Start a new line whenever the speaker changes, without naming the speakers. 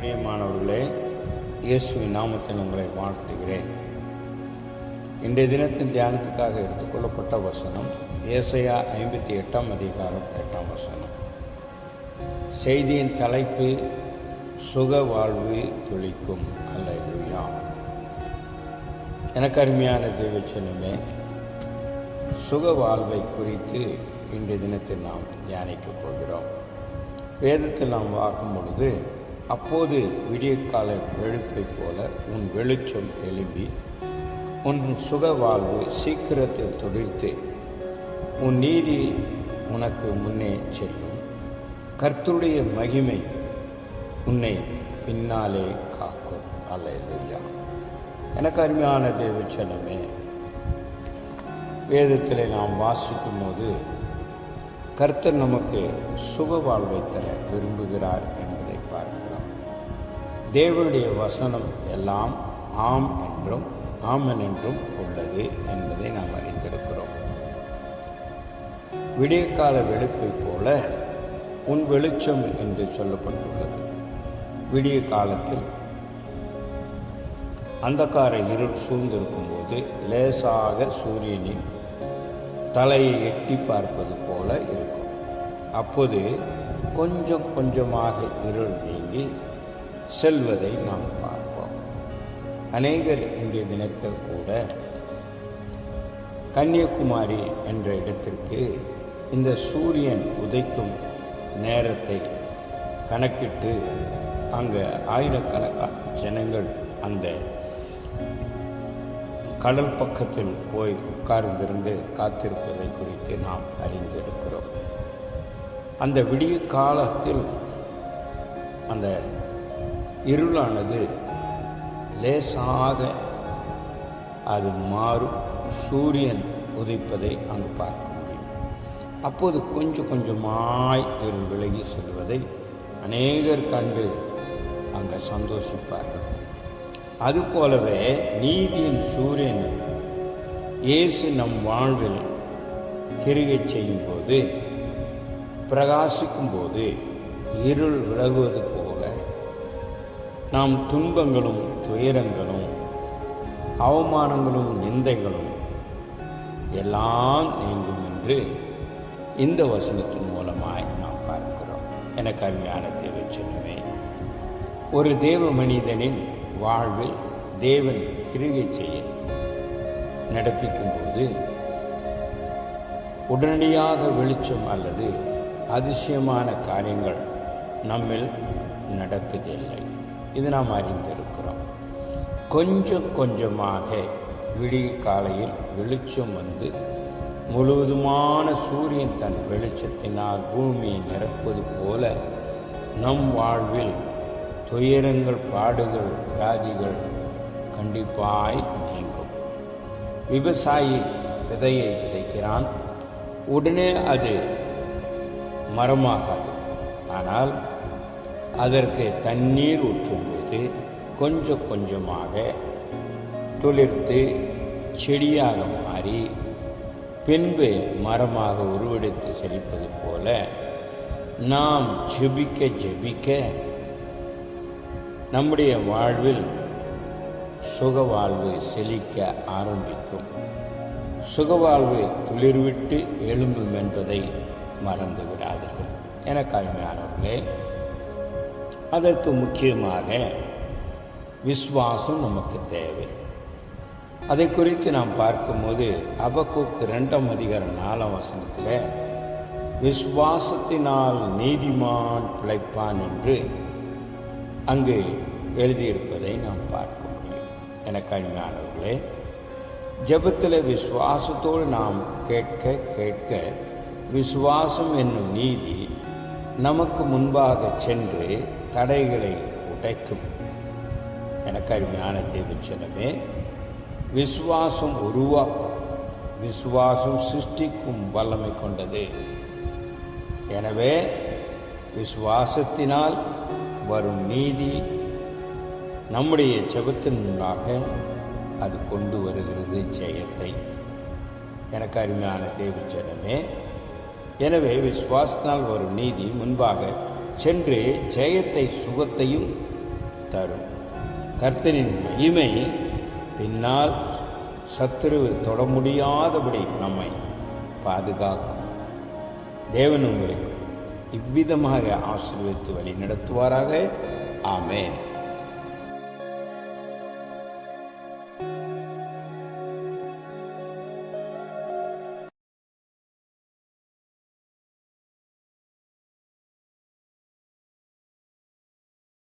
பிரியமானவர்களே இயேசுவின் நாமத்தில் உங்களை வாழ்த்துகிறேன். இன்றைய தினத்தின் தியானத்துக்காக எடுத்துக்கொள்ளப்பட்ட வசனம் ஏசையா ஐம்பத்தி எட்டாம் அதிகாரம் எட்டாம் வசனம். செய்தியின் தலைப்பு சுக வாழ்வு துளிக்கும். அல்லையா எனக்கு அருமையான தேவச்சனமே சுக வாழ்வை குறித்து இன்றைய தினத்தில் நாம் தியானிக்கப் போகிறோம். வேதத்தில் நாம் பார்க்கும் பொழுது அப்போது விடியற்கால வெளுப்பைப் போல உன் வெளிச்சம் எழும்பி உன் சுக வாழ்வு சீக்கிரத்தில் துடித்து உன் நீதி உனக்கு முன்னே செல்லும். கர்த்தருடைய மகிமை உன்னை பின்னாலே காக்கும். அல்ல இல்லையா எனக்கு அருமையான தேவச்சனமே வேதத்தில் நாம் வாசிக்கும் போது கர்த்தர் நமக்கு சுக வாழ்வை தர விரும்புகிறார் தேவனுடைய வசனம் எல்லாம் ஆம் என்றும் ஆமன் என்றும் உள்ளது என்பதை நாம் அறிந்திருக்கிறோம். விடியற்கால வெளுப்பை போல உன் வெளிச்சம் என்று சொல்லப்பட்டுள்ளது. விடிய காலத்தில் அந்தக்கார இருள் சூழ்ந்திருக்கும் போது லேசாக சூரியனின் தலையை எட்டி பார்ப்பது போல இருக்கும். அப்போது கொஞ்சம் கொஞ்சமாக இருள் நீங்கி செல்வதை நாம் பார்ப்போம். அநேகர் இன்றைய தினத்தில் கூட கன்னியாகுமரி என்ற இடத்திற்கு இந்த சூரியன் உதைக்கும் நேரத்தை கணக்கிட்டு அங்கே ஆயிரக்கணக்கான ஜனங்கள் அந்த கடல் பக்கத்தில் போய் உட்கார்ந்திருந்து காத்திருப்பதை குறித்து நாம் அறிந்திருக்கிறோம். அந்த விடிய காலத்தில் அந்த இருளானது லேசாக அது மாறும். சூரியன் உதிப்பதை அங்கு பார்க்க முடியும். அப்போது கொஞ்சம் கொஞ்சமாய் இருள் விலகி செல்வதை அநேகர் கண்டு அங்கே சந்தோஷிப்பார்கள். அதுபோலவே நீதியின் சூரியன் இயேசு நம் வாழ்வில் கிருகச் செய்யும் போது பிரகாசிக்கும் போது இருள் விலகுவது போல் நாம் துன்பங்களும் துயரங்களும் அவமானங்களும் நிந்தைகளும் எல்லாம் நீங்கும் என்று இந்த வசனத்தின் மூலமாய் நாம் பார்க்கிறோம். எனக்கு அருமையான தேவை சொல்லுவேன் ஒரு தேவ மனிதனின் வாழ்வில் தேவன் கிருகை செய்ய நடப்பிக்கும் போது உடனடியாக வெளிச்சம் அல்லது அதிசயமான காரியங்கள் நம்மில் நடப்பதில்லை. இது நாம் அறிந்திருக்கிறோம். கொஞ்சம் கொஞ்சமாக விடிய காலையில் வெளிச்சம் வந்து முழுவதுமான சூரியன் தன் வெளிச்சத்தினால் பூமியை நிரப்பது போல நம் வாழ்வில் துயரங்கள் பாடுகள் வியாதிகள் கண்டிப்பாய் நீங்கும். விவசாயி விதையை விதைக்கிறான். உடனே அது மரமாகாது. ஆனால் அதற்கு தண்ணீர் ஊற்றும்போது கொஞ்சம் கொஞ்சமாக துளிர்த்து செடியாக மாறி பின்பு மரமாக உருவெடுத்து செழிப்பது போல நாம் ஜெபிக்க ஜெபிக்க நம்முடைய வாழ்வில் சுக வாழ்வு செழிக்க ஆரம்பிக்கும். சுகவாழ்வு துளிர்விட்டு எழும்பும் என்பதை மறந்து விடாதீர்கள் எனக்கு அருமையானவர்களே அதற்கு முக்கியமாக விஸ்வாசம் நமக்கு தேவை. அதை குறித்து நாம் பார்க்கும்போது அபக்கூக்கு ரெண்டாம் அதிகாரம் நாலாம் வசனத்தில் விஸ்வாசத்தினால் நீதிமான் பிழைப்பான் என்று அங்கு எழுதியிருப்பதை நாம் பார்க்க முடியும். எனக்கு அருமையானவர்களே ஜபத்தில் விசுவாசத்தோடு நாம் கேட்க கேட்க விசுவாசம் என்னும் நீதி நமக்கு முன்பாக சென்று தடைகளை உடைக்கும். எனக்கு அருமையான தேவச்சனமே விசுவாசம் உருவாக்கும் விசுவாசம் சிருஷ்டிக்கும் வல்லமை கொண்டது. எனவே விசுவாசத்தினால் வரும் நீதி நம்முடைய செபத்தின் முன்பாக அது கொண்டு வருகிறது ஜெயத்தை. எனக்கு அருமையான தேவச்சனமே எனவே விசுவாசத்தினால் வரும் நீதி முன்பாக சென்று ஜெயத்தை சுகத்தையும் தரும். கர்த்தனின் மகிமை பின்னால் சத்துரு தொட முடியாதபடி நம்மை பாதுகாக்கும். தேவன் உங்களை இவ்விதமாக ஆசீர்வித்து வழி நடத்துவாராக ஆமேன்.